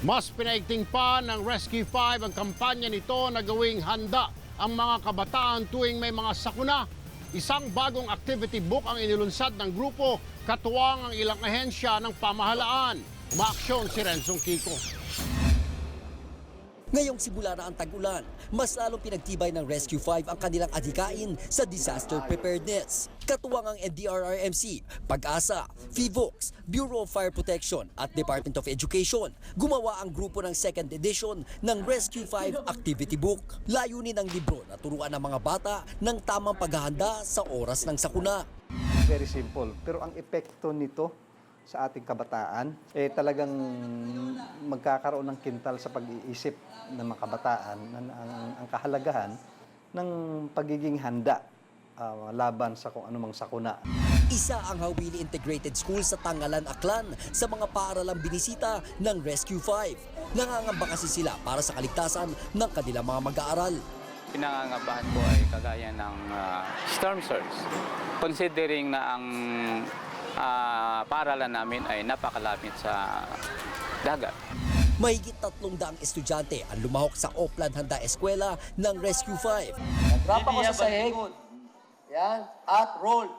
Mas pinaigting pa ng Rescue 5 ang kampanya nito na gawing handa ang mga kabataan tuwing may mga sakuna. Isang bagong activity book ang inilunsad ng grupo, katuwang ang ilang ahensya ng pamahalaan. Umaaksyon si Renzong Kiko. Ngayong simula na ang tag-ulan, mas lalong pinagtibay ng Rescue 5 ang kanilang adhikain sa disaster preparedness. Katuwang ang NDRRMC, Pag-asa, FIVOX, Bureau of Fire Protection at Department of Education, gumawa ang grupo ng second edition ng Rescue 5 Activity Book. Layunin ng libro na turuan ng mga bata ng tamang paghahanda sa oras ng sakuna. Very simple. Pero ang epekto nito sa ating kabataan, eh talagang magkakaroon ng kintal sa pag-iisip ng mga kabataan ang, ang, ang kahalagahan ng pagiging handa ah, laban sa kung anumang sakuna. Isa ang Hawili Integrated School sa Tangalan, Aklan sa mga paaralang binisita ng Rescue 5. Nangangamba kasi sila para sa kaligtasan ng kanilang mga mag-aaral. Pinangangabahan ko ay kagaya ng ah, storm surge. Considering na ang ah, paaralan namin ay napakalapit sa dagat. Mahigit tatlong daang estudyante ang lumahok sa Oplan Handa Eskwela ng Rescue 5. Drop ako sa sahig. Yan. At roll.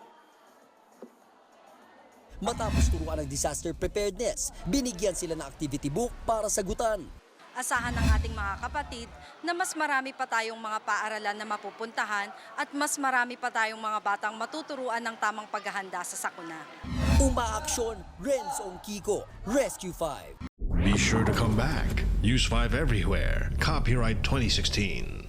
Matapos turuan ng disaster preparedness, binigyan sila ng activity book para sagutan. Asahan ng ating mga kapatid na mas marami pa tayong mga paaralan na mapupuntahan at mas marami pa tayong mga batang matuturuan ng tamang paghahanda sa sakuna. Umaaksyon, Renz Kiko, Rescue 5. Be sure to come back. Use 5 everywhere. Copyright 2016.